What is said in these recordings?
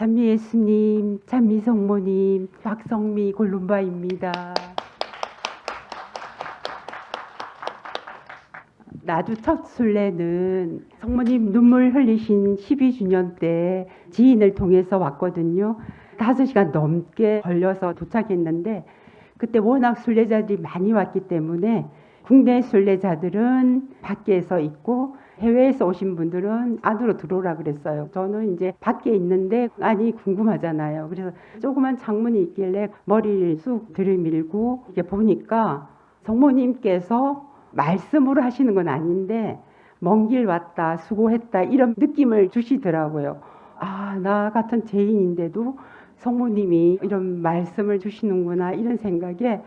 찬미 예수님, 찬미 성모님, 박성미 골룸바입니다. 나도 첫 순례는 성모님 눈물 흘리신 12주년 때 지인을 통해서 왔거든요. 5시간 넘게 걸려서 도착했는데 그때 워낙 순례자들이 많이 왔기 때문에 국내 순례자들은 밖에서 있고 해외에서 오신 분들은 안으로 들어오라 그랬어요. 저는 이제 밖에 있는데 안이 궁금하잖아요. 그래서 조그만 창문이 있길래 머리를 쑥 들이밀고 이렇게 보니까 성모님께서 말씀으로 하시는 건 아닌데 먼 길 왔다 수고했다 이런 느낌을 주시더라고요. 아, 나 같은 죄인인데도 성모님이 이런 말씀을 주시는구나 이런 생각에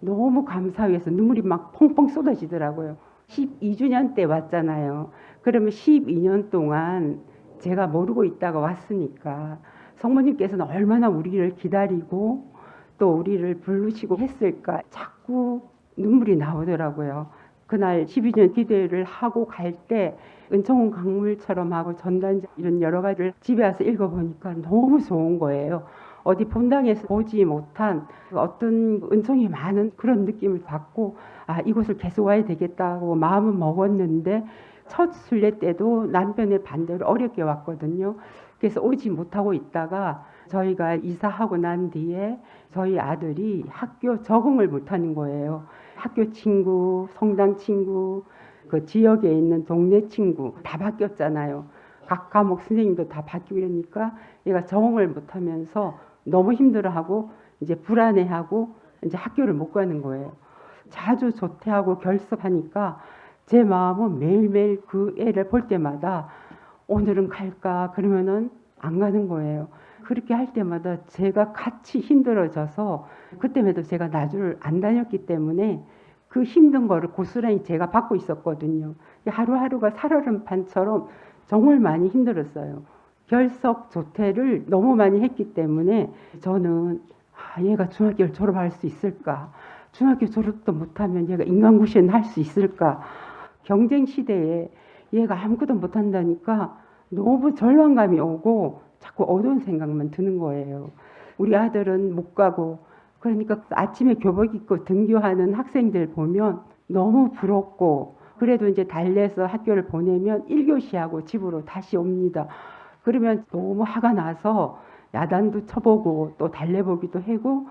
너무 감사해서 눈물이 막 펑펑 쏟아지더라고요. 12주년 때 왔잖아요. 그러면 12년 동안 제가 모르고 있다가 왔으니까 성모님께서는 얼마나 우리를 기다리고 또 우리를 부르시고 했을까 자꾸 눈물이 나오더라고요. 그날 12년 기도회를 하고 갈 때 은총은 강물처럼 하고 전단지 이런 여러 가지를 집에 와서 읽어보니까 너무 좋은 거예요. 어디 본당에서 보지 못한 어떤 은총이 많은 그런 느낌을 받고 아 이곳을 계속 와야 되겠다고 마음은 먹었는데 첫 순례 때도 남편의 반대로 어렵게 왔거든요. 그래서 오지 못하고 있다가 저희가 이사하고 난 뒤에 저희 아들이 학교 적응을 못하는 거예요. 학교 친구, 성당 친구, 그 지역에 있는 동네 친구 다 바뀌었잖아요. 각 과목 선생님도 다 바뀌고 이러니까 얘가 적응을 못하면서 너무 힘들어하고 이제 불안해하고 이제 학교를 못 가는 거예요. 자주 조퇴하고 결석하니까 제 마음은 매일매일 그 애를 볼 때마다 오늘은 갈까 그러면은 안 가는 거예요. 그렇게 할 때마다 제가 같이 힘들어져서 그때에도 제가 나주를 안 다녔기 때문에 그 힘든 거를 고스란히 제가 받고 있었거든요. 하루하루가 살얼음판처럼 정말 많이 힘들었어요. 결석 조퇴를 너무 많이 했기 때문에 저는 아, 얘가 중학교를 졸업할 수 있을까? 중학교 졸업도 못하면 얘가 인간구시는 할 수 있을까? 경쟁 시대에 얘가 아무것도 못한다니까 너무 절망감이 오고 자꾸 어두운 생각만 드는 거예요. 우리 아들은 못 가고 그러니까 아침에 교복 입고 등교하는 학생들 보면 너무 부럽고 그래도 이제 달래서 학교를 보내면 1교시하고 집으로 다시 옵니다. 그러면 너무 화가 나서 야단도 쳐보고 또 달래보기도 하고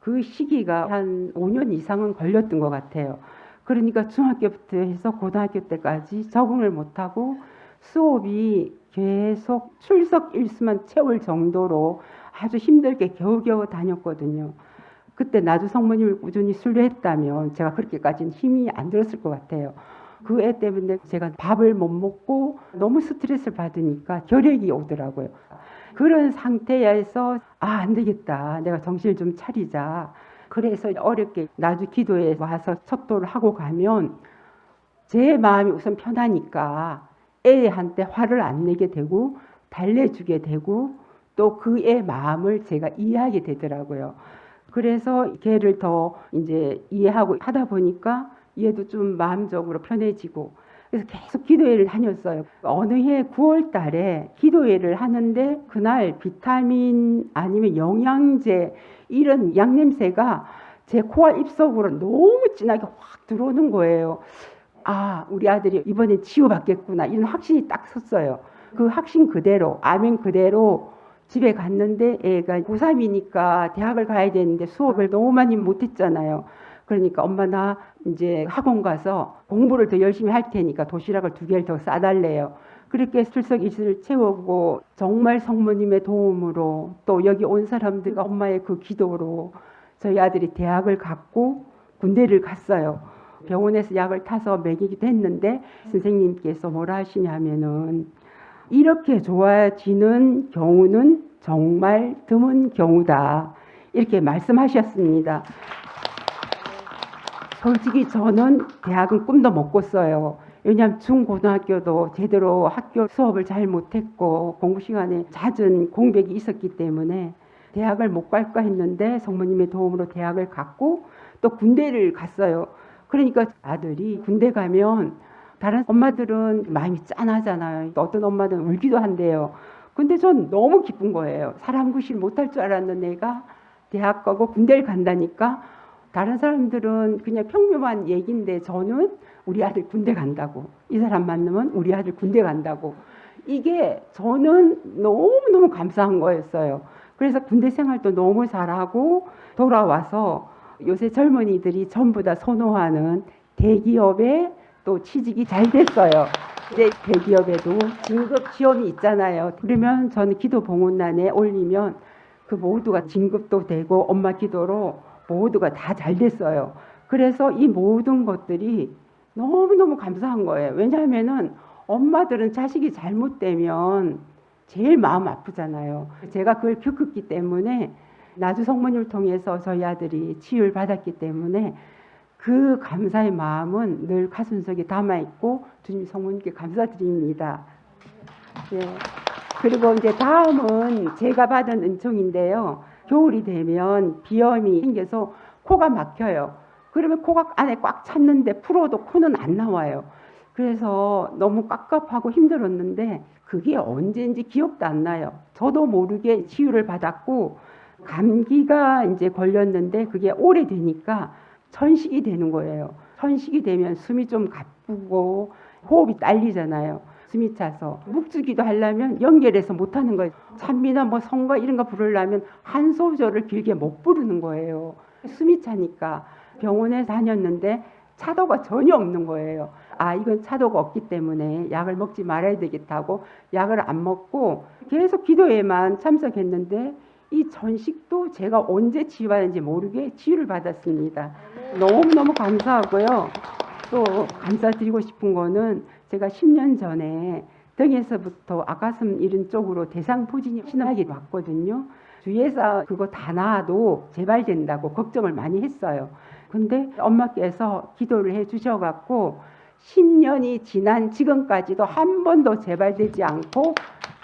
그 시기가 한 5년 이상은 걸렸던 것 같아요. 그러니까 중학교부터 해서 고등학교 때까지 적응을 못하고 수업이 계속 출석 일수만 채울 정도로 아주 힘들게 겨우겨우 다녔거든요. 그때 나주 성모님을 꾸준히 순례했다면 제가 그렇게까지는 힘이 안 들었을 것 같아요. 그 애 때문에 제가 밥을 못 먹고 너무 스트레스를 받으니까 결핵이 오더라고요. 그런 상태에서 아, 안 되겠다. 내가 정신을 좀 차리자. 그래서 어렵게 나주 기도에 와서 척도를 하고 가면 제 마음이 우선 편하니까 애한테 화를 안 내게 되고 달래주게 되고 또그애 마음을 제가 이해하게 되더라고요. 그래서 걔를 더 이제 이해하고 하다 보니까 얘도 좀 마음적으로 편해지고 그래서 계속 기도회를 다녔어요. 어느 해 9월 달에 기도회를 하는데 그날 비타민 아니면 영양제 이런 양냄새가 제 코와 입속으로 너무 진하게 확 들어오는 거예요. 아, 우리 아들이 이번에 치유받겠구나. 이런 확신이 딱 섰어요. 그 확신 그대로, 아멘 그대로 집에 갔는데 애가 고3이니까 대학을 가야 되는데 수업을 너무 많이 못했잖아요. 그러니까 엄마 나 이제 학원 가서 공부를 더 열심히 할 테니까 도시락을 두 개를 더 싸달래요. 그렇게 출석 일수를 채우고 정말 성모님의 도움으로 또 여기 온 사람들 엄마의 그 기도로 저희 아들이 대학을 갔고 군대를 갔어요. 병원에서 약을 타서 먹이기도 했는데 선생님께서 뭐라 하시냐면은 이렇게 좋아지는 경우는 정말 드문 경우다. 이렇게 말씀하셨습니다. 솔직히 저는 대학은 꿈도 못 꿨어요. 왜냐하면 중고등학교도 제대로 학교 수업을 잘 못했고 공부 시간에 잦은 공백이 있었기 때문에 대학을 못 갈까 했는데 성모님의 도움으로 대학을 갔고 또 군대를 갔어요. 그러니까 아들이 군대 가면 다른 엄마들은 마음이 짠하잖아요. 어떤 엄마들은 울기도 한대요. 근데 전 너무 기쁜 거예요. 사람 구실 못할 줄 알았는 애가 대학 가고 군대를 간다니까 다른 사람들은 그냥 평범한 얘기인데 저는 우리 아들 군대 간다고 이 사람 만나면 우리 아들 군대 간다고 이게 저는 너무너무 감사한 거였어요. 그래서 군대 생활도 너무 잘하고 돌아와서 요새 젊은이들이 전부 다 선호하는 대기업에 또 취직이 잘 됐어요. 이제 대기업에도 진급 시험이 있잖아요. 그러면 저는 기도 봉헌란에 올리면 그 모두가 진급도 되고 엄마 기도로 모두가 다 잘 됐어요. 그래서 이 모든 것들이 너무너무 감사한 거예요. 왜냐하면은 엄마들은 자식이 잘못되면 제일 마음 아프잖아요. 제가 그걸 겪었기 때문에 나주 성모님을 통해서 저희 아들이 치유를 받았기 때문에 그 감사의 마음은 늘 가슴 속에 담아 있고 주님 성모님께 감사드립니다. 예. 그리고 이제 다음은 제가 받은 은총인데요. 겨울이 되면 비염이 생겨서 코가 막혀요. 그러면 코가 안에 꽉 찼는데 풀어도 코는 안 나와요. 그래서 너무 깝깝하고 힘들었는데 그게 언제인지 기억도 안 나요. 저도 모르게 치유를 받았고 감기가 이제 걸렸는데 그게 오래되니까 천식이 되는 거예요. 천식이 되면 숨이 좀 가쁘고 호흡이 딸리잖아요. 숨이 차서 묵주기도 하려면 연결해서 못 하는 거예요. 찬미나 뭐 성가 이런 거 부르려면 한 소절을 길게 못 부르는 거예요. 숨이 차니까 병원에 다녔는데 차도가 전혀 없는 거예요. 아, 이건 차도가 없기 때문에 약을 먹지 말아야 되겠다고 약을 안 먹고 계속 기도에만 참석했는데 이 전식도 제가 언제 치유하는지 모르게 치유를 받았습니다. 너무너무 감사하고요. 또 감사드리고 싶은 거는 제가 10년 전에 등에서부터 아가슴 이런 쪽으로 대상포진이 심하게 왔거든요. 주위에서 그거 다 나아도 재발된다고 걱정을 많이 했어요. 근데 엄마께서 기도를 해 주셔갖고 10년이 지난 지금까지도 한 번도 재발되지 않고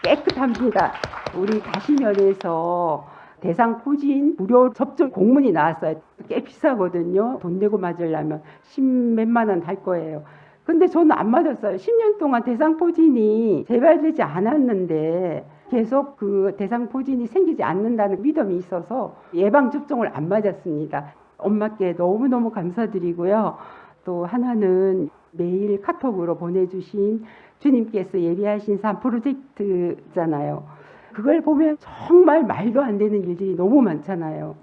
깨끗합니다. 우리 다시면에서 대상 포진 무료 접종 공문이 나왔어요. 꽤 비싸거든요. 돈 내고 맞으려면 10 몇만 원 할 거예요. 근데 저는 안 맞았어요. 10년 동안 대상 포진이 재발되지 않았는데 계속 그 대상 포진이 생기지 않는다는 믿음이 있어서 예방 접종을 안 맞았습니다. 엄마께 너무너무 감사드리고요. 또 하나는 매일 카톡으로 보내주신 주님께서 예비하신 산 프로젝트잖아요. 그걸 보면 정말 말도 안 되는 일들이 너무 많잖아요.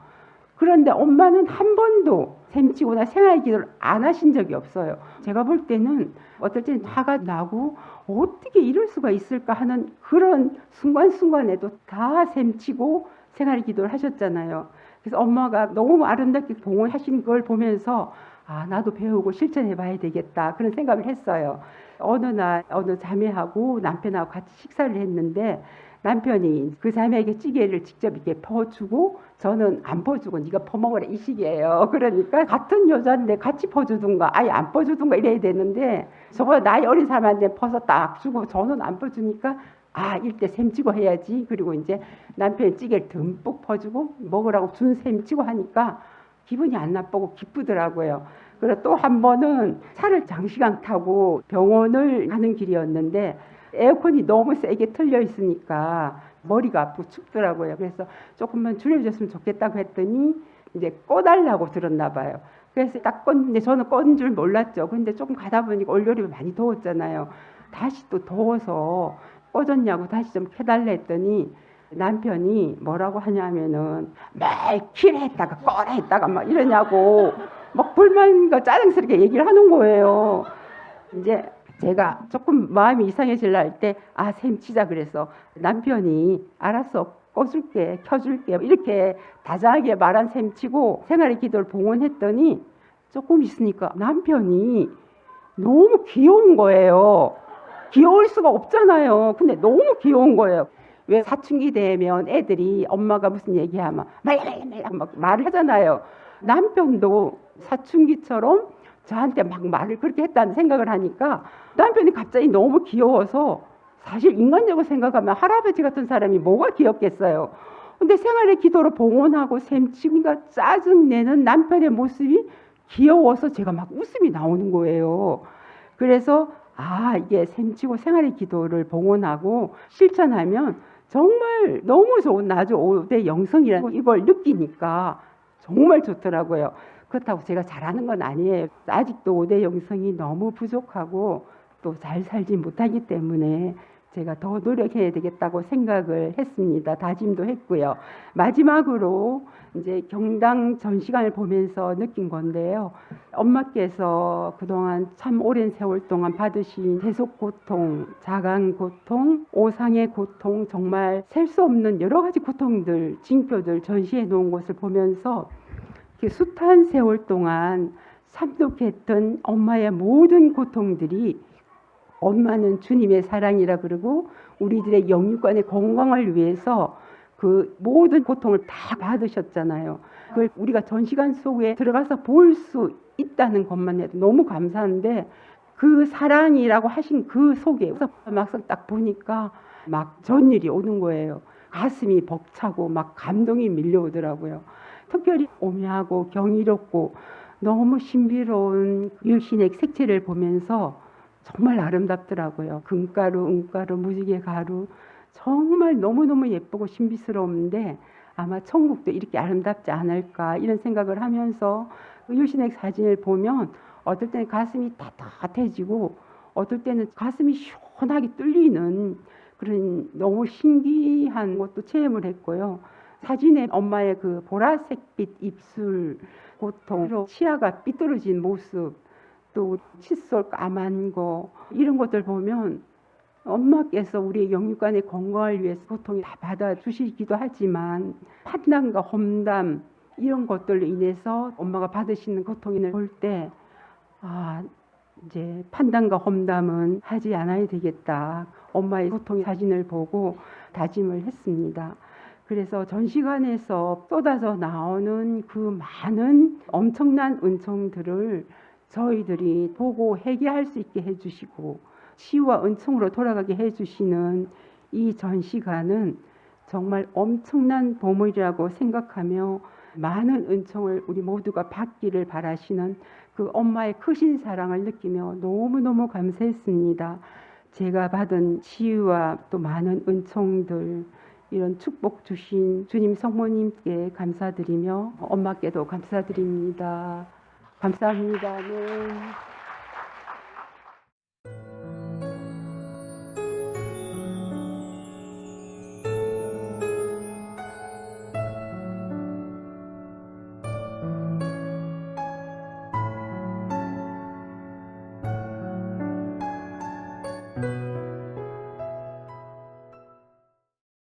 그런데 엄마는 한 번도 샘치거나 생활 기도를 안 하신 적이 없어요. 제가 볼 때는 어떨 때는 화가 나고 어떻게 이럴 수가 있을까 하는 그런 순간순간에도 다 샘치고 생활 기도를 하셨잖아요. 그래서 엄마가 너무 아름답게 봉헌하신 걸 보면서 아, 나도 배우고 실천해 봐야 되겠다. 그런 생각을 했어요. 어느 날, 어느 자매하고 남편하고 같이 식사를 했는데 남편이 그 자매에게 찌개를 직접 이렇게 퍼주고 저는 안 퍼주고 네가 퍼먹으라 이 식이에요. 그러니까 같은 여자인데 같이 퍼주든가 아예 안 퍼주든가 이래야 되는데 저보다 나이 어린 사람한테 퍼서 딱 주고 저는 안 퍼주니까 아 일대 셈치고 해야지. 그리고 이제 남편이 찌개를 듬뿍 퍼주고 먹으라고 준 셈치고 하니까 기분이 안 나쁘고 기쁘더라고요. 그리고 또한 번은 차를 장시간 타고 병원을 가는 길이었는데 에어컨이 너무 세게 틀려 있으니까 머리가 아프고 춥더라고요. 그래서 조금만 줄여줬으면 좋겠다고 했더니 이제 꺼달라고 들었나 봐요. 그래서 딱 껐는데 저는 껐는 줄 몰랐죠. 근데 조금 가다 보니까 올여름에 많이 더웠잖아요. 다시 또 더워서 꺼졌냐고 다시 좀 켜달라 했더니 남편이 뭐라고 하냐면은 매 키를 했다가 꺼라 했다가 막 이러냐고 막 불만과 짜증스럽게 얘기를 하는 거예요. 이제 제가 조금 마음이 이상해질라 할 때 아 샘치자 그래서 남편이 알았어 꺼줄게 켜줄게 이렇게 다정하게 말한 셈치고 생활의 기도를 봉헌했더니 조금 있으니까 남편이 너무 귀여운 거예요. 귀여울 수가 없잖아요. 근데 너무 귀여운 거예요. 왜 사춘기 되면 애들이 엄마가 무슨 얘기하면 말말말 막 말을 하잖아요. 남편도 사춘기처럼 저한테 막 말을 그렇게 했다는 생각을 하니까 남편이 갑자기 너무 귀여워서 사실 인간적으로 생각하면 할아버지 같은 사람이 뭐가 귀엽겠어요. 근데 생활의 기도로 봉헌하고 샘치기가 짜증내는 남편의 모습이 귀여워서 제가 막 웃음이 나오는 거예요. 그래서 아 이게 샘치고 생활의 기도를 봉헌하고 실천하면 정말 너무 좋은 아주 5대 영성이라는 이걸 느끼니까 정말 좋더라고요. 그렇다고 제가 잘하는 건 아니에요. 아직도 5대 영성이 너무 부족하고 또 잘 살지 못하기 때문에 제가 더 노력해야 되겠다고 생각을 했습니다. 다짐도 했고요. 마지막으로 이제 경당 전시관을 보면서 느낀 건데요. 엄마께서 그동안 참 오랜 세월 동안 받으신 계속 고통, 자강 고통, 오상의 고통, 정말 셀 수 없는 여러 가지 고통들, 징표들 전시해 놓은 것을 보면서 숱한 세월 동안 참독했던 엄마의 모든 고통들이 엄마는 주님의 사랑이라 그러고 우리들의 영육간의 건강을 위해서 그 모든 고통을 다 받으셨잖아요. 그걸 우리가 전시관 속에 들어가서 볼 수 있다는 것만 해도 너무 감사한데 그 사랑이라고 하신 그 속에 막상 딱 보니까 막 전율이 오는 거예요. 가슴이 벅차고 막 감동이 밀려오더라고요. 특별히 오묘하고 경이롭고 너무 신비로운 율신의 색채를 보면서 정말 아름답더라고요. 금가루, 은가루, 무지개 가루 정말 너무너무 예쁘고 신비스러운데 아마 천국도 이렇게 아름답지 않을까 이런 생각을 하면서 그 율신의 사진을 보면 어떨 때는 가슴이 따뜻해지고 어떨 때는 가슴이 시원하게 뚫리는 그런 너무 신기한 것도 체험을 했고요. 사진에 엄마의 그 보라색빛 입술 고통, 치아가 삐뚤어진 모습, 또 칫솔 까만 거 이런 것들 보면 엄마께서 우리의 영육간의 건강을 위해서 고통을 다 받아주시기도 하지만 판단과 험담 이런 것들로 인해서 엄마가 받으시는 고통을 볼 때 아, 이제 판단과 험담은 하지 않아야 되겠다. 엄마의 고통의 사진을 보고 다짐을 했습니다. 그래서 전시관에서 쏟아져 나오는 그 많은 엄청난 은총들을 저희들이 보고 회개할 수 있게 해주시고 치유와 은총으로 돌아가게 해주시는 이 전시관은 정말 엄청난 보물이라고 생각하며 많은 은총을 우리 모두가 받기를 바라시는 그 엄마의 크신 사랑을 느끼며 너무너무 감사했습니다. 제가 받은 치유와 또 많은 은총들 이런 축복 주신 주님 성모님께 감사드리며 엄마께도 감사드립니다. 감사합니다. 네.